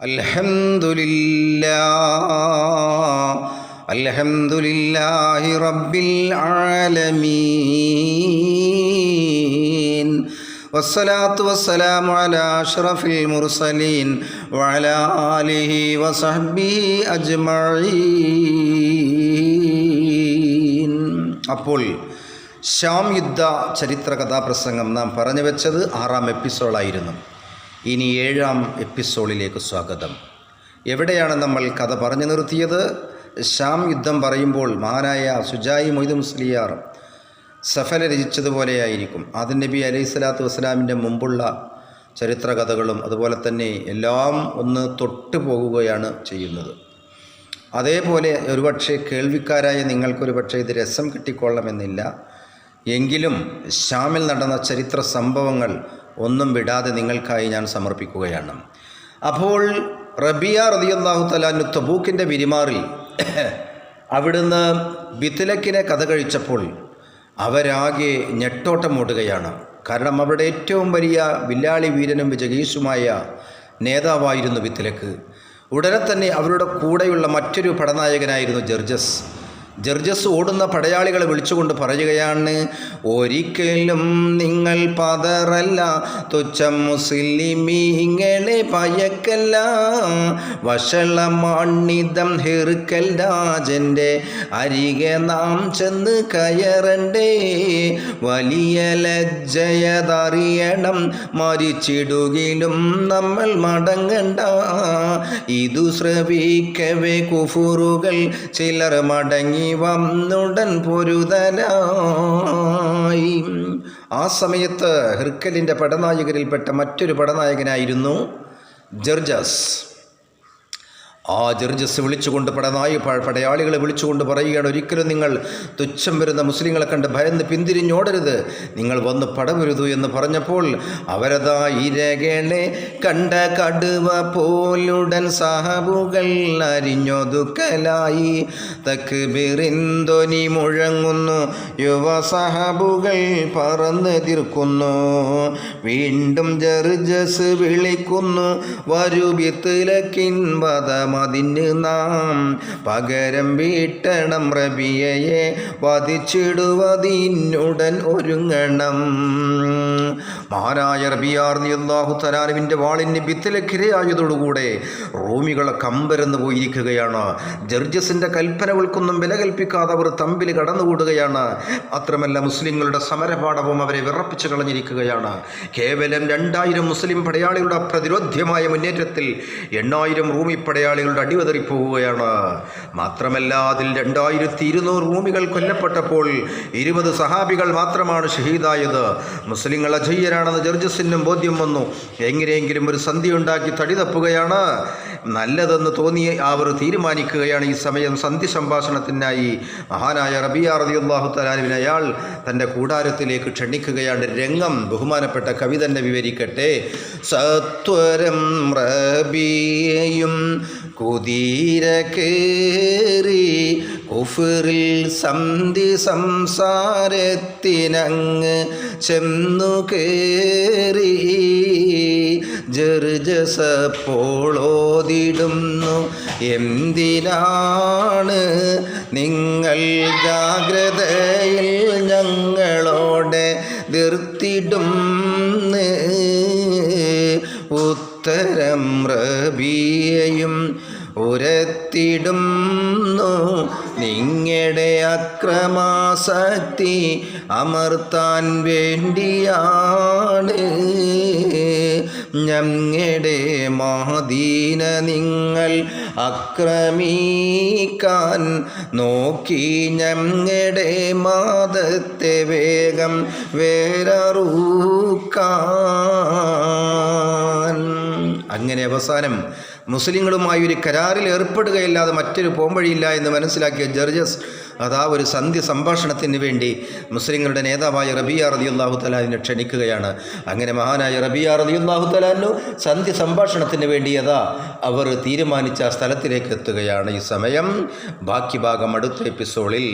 الحمد لله الحمد لله رب العالمين والصلاة والسلام على أشرف المرسلين وعلى آله وصحبه أجمعين അപ്പോൾ ശ്യാം യുദ്ധ ചരിത്ര കഥാപ്രസംഗം നാം പറഞ്ഞു വെച്ചത് ആറാം എപ്പിസോഡായിരുന്നു ഇനി ഏഴാം എപ്പിസോഡിലേക്ക് സ്വാഗതം. എവിടെയാണ് നമ്മൾ കഥ പറഞ്ഞു നിർത്തിയത്? ശ്യാം യുദ്ധം പറയുമ്പോൾ മഹാനായ സുജായി മൊയ്ത് മുസ്ലിയാർ സഫല രചിച്ചതുപോലെയായിരിക്കും. ആദിൻ നബി അലൈഹി സ്വലാത്തു വസ്സലാമിന്റെ മുമ്പുള്ള ചരിത്ര കഥകളും അതുപോലെ തന്നെ എല്ലാം ഒന്ന് തൊട്ടു പോകുകയാണ് ചെയ്യുന്നത്. അതേപോലെ ഒരുപക്ഷെ കേൾവിക്കാരായ നിങ്ങൾക്കൊരു പക്ഷേ ഇത് രസം കിട്ടിക്കൊള്ളണമെന്നില്ല. എങ്കിലും ഷാമിൽ നടന്ന ചരിത്ര സംഭവങ്ങൾ ഒന്നും വിടാതെ നിങ്ങൾക്കായി ഞാൻ സമർപ്പിക്കുകയാണ്. അപ്പോൾ റബിയ റതിയല്ലാഹു തലാനു തബൂക്കിന്റെ വിരിമാറിൽ അവിടുന്ന് ബിത്തിലക്കിനെ കഥ കഴിച്ചപ്പോൾ അവരാകെ ഞെട്ടോട്ടമോടുകയാണ് കാരണം അവിടെ ഏറ്റവും വലിയ വില്ലാളി വീരനും വിജഗീഷുമായ നേതാവായിരുന്നു ബിത്തിലക്ക്. ഉടനെ തന്നെ അവരുടെ കൂടെയുള്ള മറ്റൊരു പടനായകനായിരുന്നു ജർജസ്. ജർജസ് ഓടുന്ന പടയാളികളെ വിളിച്ചുകൊണ്ട് പറയുകയാണ് ഒരിക്കലും നിങ്ങൾ പതറല്ല തുച്ഛം മുസ്ലിമീങ്ങളെ പയക്കല്ല. വഷള മണ്ണിതം ഹെറുക്കൽ രാജന്റെ അരികെ നാം ചെന്ന് കയറണ്ടേ. വലിയ ലജ്ജയതറിയണം മരിച്ചിടുകിലും നമ്മൾ മടങ്ങണ്ട. ഇതു ശ്രവിക്കവേ കുഫുറുകൾ ചിലർ മടങ്ങി വന്നുടൻ പൊരുതലായി ആ സമയത്ത് ഹിർക്കലിന്റെ പടനായകരിൽപ്പെട്ട മറ്റൊരു പടനായകനായിരുന്നു ജർജസ്. ആ ജെർജസ് വിളിച്ചുകൊണ്ട് പടനായ പടയാളികളെ വിളിച്ചുകൊണ്ട് പറയുകയാണ് ഒരിക്കലും നിങ്ങൾ തുച്ഛം വരുന്ന മുസ്ലിങ്ങളെ കണ്ട് ഭയന്ന് പിന്തിരിഞ്ഞോടരുത്. നിങ്ങൾ വന്ന് പടവരുതു എന്ന് പറഞ്ഞപ്പോൾ അവരതാ ഇരകളെ കണ്ട കടുവ പോലുടൻ സാഹബുകൾ അരിഞ്ഞൊതുക്കലായി. തക്ക് ബിറിന്തൊനി മുഴങ്ങുന്നു യുവ സഹബുകൾ പറന്നെതിർക്കുന്നു വീണ്ടും ജർജസ് വിളിക്കുന്നു വരുബിത്തിലക്കിൻ വധമതിന് നാം പകരം വീട്ടണം റബിയയെ വധിച്ചിടുവതിനുടൻ ഒരുങ്ങണം. മഹാനായ റബിയാർ അള്ളാഹു തലാലുവിന്റെ വാളിന് ഭിത്തിലക്കിരയായതോടുകൂടെ റോമികളെ കമ്പരന്ന് പോയിരിക്കുകയാണ്. ജർജസിന്റെ കൽപ്പനകൾക്കൊന്നും വില കൽപ്പിക്കാതെ അവർ തമ്പിൽ കടന്നുകൂടുകയാണ്. മാത്രമല്ല മുസ്ലിങ്ങളുടെ സമരപാഠവും അവരെ വിറപ്പിച്ചു കളഞ്ഞിരിക്കുകയാണ്. കേവലം രണ്ടായിരം മുസ്ലിം പടയാളികളുടെ പ്രതിരോധ്യമായ മുന്നേറ്റത്തിൽ എണ്ണായിരം റൂമി പടയാളികളുടെ അടിവതറിപ്പോവുകയാണ് മാത്രമല്ല അതിൽ രണ്ടായിരത്തി ഇരുന്നൂറ് റൂമികൾ കൊല്ലപ്പെട്ടപ്പോൾ ഇരുപത് സഹാബികൾ മാത്രമാണ് ഷഹീദായത്. മുസ്ലിങ്ങൾ അജയ്യരാണെന്ന് ജർജസിനും ബോധ്യം വന്നു. എങ്ങനെയെങ്കിലും ഒരു സന്ധി ഉണ്ടാക്കി തടി തപ്പുകയാണ് നല്ലതെന്ന് തോന്നി അവർ തീരുമാനിക്കുകയാണ് ഈ സമയം സന്ധി സംഭാഷണത്തിനായി. മഹാനായ റബിയ റളിയല്ലാഹു തലാലുവിനെ അയാൾ തന്റെ കൂടാരത്തിലേക്ക് ക്ഷണിക്കുകയാണ്. രംഗം ബഹുമാനപ്പെട്ട കവി തന്നെ വിവരിക്കട്ടെ. സത്വരം റബിയയും കുതീര കേറി കുഫറിൽ സന്ധി സംസാരത്തിനങ്ങ് ചെന്നു കേറി. ജർജസപ്പോളോതിടുന്നു എന്തിനാണ് നിങ്ങൾ ജാഗ്രതയിൽ ഞങ്ങളോടെ നിർത്തിടും ഉത്തരം റബിയയും ഉരത്തിടുന്നു അക്രമാസക്തി അമർത്താൻ വേണ്ടിയാണ്. ഞങ്ങളുടെ മഹദീന നിങ്ങൾ അക്രമിക്കാൻ നോക്കി. ഞങ്ങളുടെ മാതത്തെ വേഗം വേററൂക്കാൻ അങ്ങനെ അവസാനം മുസ്ലിങ്ങളുമായി ഒരു കരാറിൽ ഏർപ്പെടുകയല്ലാതെ മറ്റൊരു പോംവഴിയില്ല എന്ന് മനസ്സിലാക്കിയ ജർജസ് അതാ ഒരു സന്ധ്യ സംഭാഷണത്തിന് വേണ്ടി മുസ്ലിങ്ങളുടെ നേതാവായ റബിയ റതിയുല്ലാഹു തലാലിനെ ക്ഷണിക്കുകയാണ്. അങ്ങനെ മഹാനായ റബിയ റതിയുല്ലാഹു തലാലിനു സന്ധ്യ സംഭാഷണത്തിന് വേണ്ടി അതാ അവർ തീരുമാനിച്ച സ്ഥലത്തിലേക്ക് എത്തുകയാണ് ഈ സമയം. ബാക്കി ഭാഗം അടുത്ത എപ്പിസോഡിൽ.